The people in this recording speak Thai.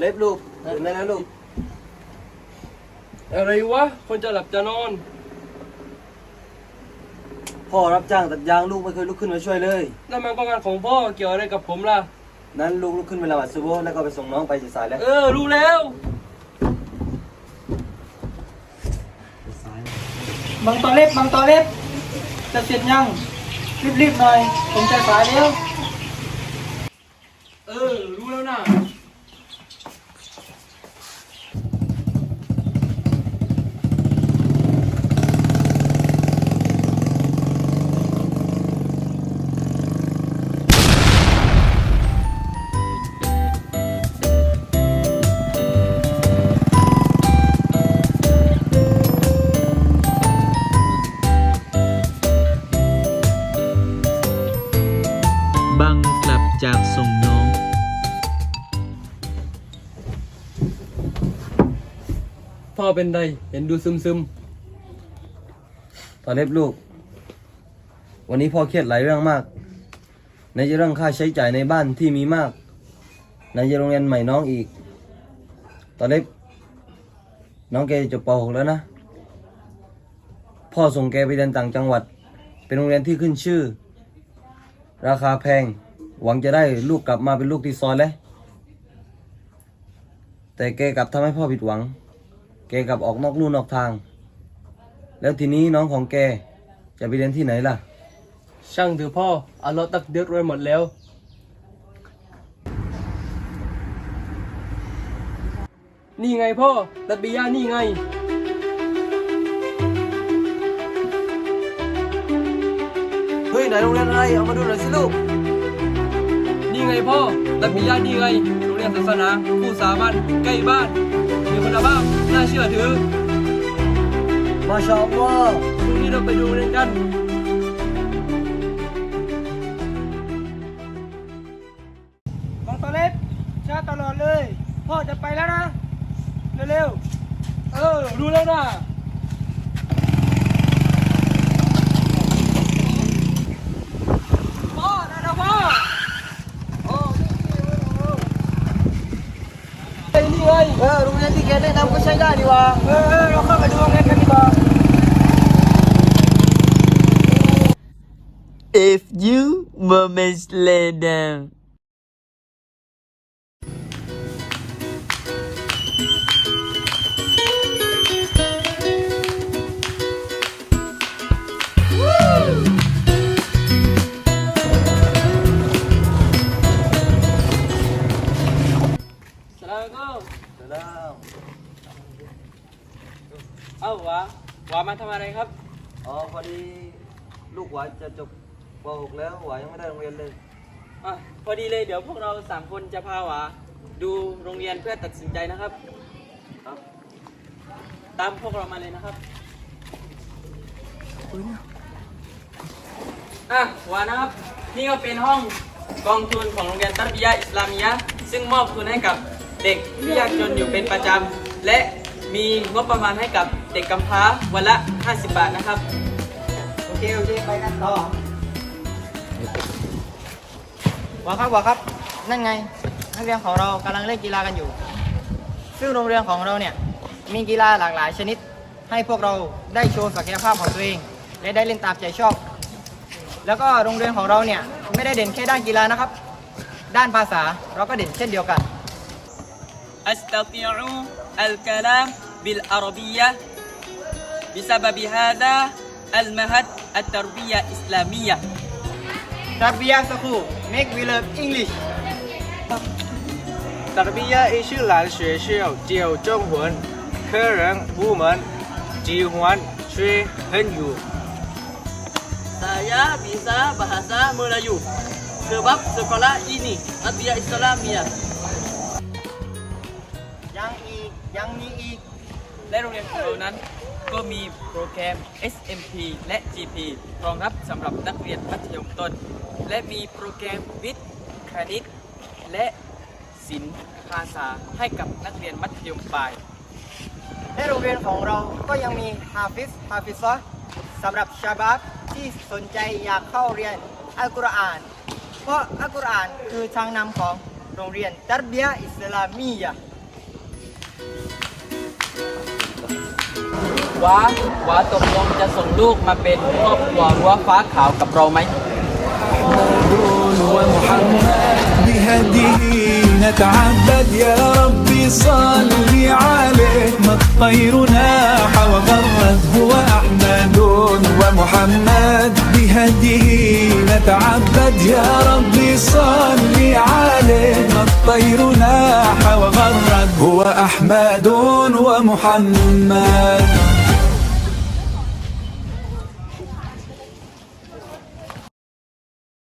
เล็บลูกตื่นได้แล้วลูก อะไรวะ คนจะหลับจะนอน พ่อรับจ้างตัดยางลูกไม่เคยลุกขึ้นมาช่วยเลย นั่นมันก็งานของพ่อเกี่ยวอะไรกับผมล่ะ นั้นลูกลุกขึ้นเวลาวัดซุโบแล้วก็ไปส่งน้องไปสายๆแล้ว เออ รู้แล้ว บางตอเล็บบางตอเล็บ จะเสร็จยัง รีบๆหน่อย ผมจะสายแล้ว เออ รู้แล้วนะ พ่อเป็นไรเห็นดูซึมซึมตอนเล็บลูก วันนี้พ่อเครียดหลายเรื่องมากในจะเรื่องค่าใช้จ่ายในบ้านที่มีมากในจะโรงเรียนใหม่น้องอีก ตอนเล็บ น้องแกจะจบป .6 แล้วนะ พ่อส่งแกไปเรียนต่างจังหวัด เป็นโรงเรียนที่ขึ้นชื่อ ราคาแพง หวังจะได้ลูกกลับมาเป็นลูกที่ซอยแล้วแต่แกกลับทำให้พ่อผิดหวัง แกกลับออกนอกลู่นอกทาง แล้วทีนี้น้องของแกจะไปเรียนที่ไหนล่ะๆช่างเถอะพ่ออัลลอฮ์ตักเดือดไว้หมดแล้ว นี่ไงพ่อตัดบิยานี่ไง เฮ้ยไหนโรงเรียนอะไร เอามาดูหน่อยสิลูก นี่ไงพ่อตัดบิยานี่ไงโรงเรียนศาสนาผู้สามัญใกล้บ้าน มีคุณภาพน่าเชื่อถือมาชาอัลลอฮ์พรุ่งนี้เราไปดูเรียนกันบางตอเล็บช้าตลอดเลย พ่อจะไปแล้วนะ เร็วเออรู้แล้วนะ พ่อนะนะพ่อ โอ้นี่ไอ้นี่ไง ๆ เออ โรงเรียนที่แกแนะนำก็ใช้ได้ดีว่า เออเออเรา เข้าไปดูโรงเรียนกันดีกว่า A few moments later สลามก็เสร็จ แล้วเอ้าวะวามาทำอะไรครับ อ๋อพอดีลูกหวายจะจบป .6 แล้วหวายยังไม่ได้โรงเรียนเลยอะพอดีเลยเดี๋ยวพวกเราสามคนจะพาหวาดูโรงเรียนเพื่อตัดสินใจนะครับ ครับ ตามพวกเรามาเลยนะครับอะหวานะครับ นี่ก็เป็นห้องกองทุนของโรงเรียนตัรบิยะห์อิสลามียะห์ซึ่งมอบทุนให้กับ เด็กที่ยากจนอยู่เป็นประจำและมีงบประมาณให้กับเด็กกำพร้าวันละ 50 บาทนะครับ โอเคโอเคไปกันต่อวาครับวาครับ นั่นไง นักเรียนของเรากำลังเล่นกีฬากันอยู่ ซึ่งโรงเรียนของเราเนี่ย มีกีฬาหลากหลายชนิด ให้พวกเราได้โชว์ศักยภาพของตัวเอง และได้เล่นตามใจชอบ แล้วก็โรงเรียนของเราเนี่ย ไม่ได้เด่นแค่ด้านกีฬานะครับ ด้านภาษาเราก็เด่นเช่นเดียวกัน astati'u al-kalam bil arabiyyah bisababi hadha al-mahad at-tarbiyah islamiyah tarbiyahku make we learn english. Tarbiyah isu lan xue xiao jiao zhong hun ke ren wu men ji huan shui hen yu. Saya bisa bahasa melayu sebab sekolah ini tarbiyah islamiyah. ยังมีอีก และโรงเรียนของเรานั้น ก็มีโปรแกรม SMP และ GP รองรับสำหรับนักเรียนมัธยมต้น และมีโปรแกรมวิทย์คณิต และศิลป์ภาษาให้กับนักเรียนมัธยมปลายในโรงเรียนของเราก็ยังมีฮาฟิสฮาฟิซอสำหรับชาบับที่สนใจอยากเข้าเรียนอัลกุรอาน เพราะอัลกุรอานคือทางนำของโรงเรียนตัรบียอิสลามียะ ว้าว้าตกลงจะส่งลูกมาเป็นครอบครัวรั้วฟ้าขาวกับเราไหม بهديه نتعبد يا ربي صل عليه ما الطير ناح وغرد هو أحمد ومحمد بهديه نتعبد يا ربي صل عليه ما الطير ناح وأحمد ومحمد.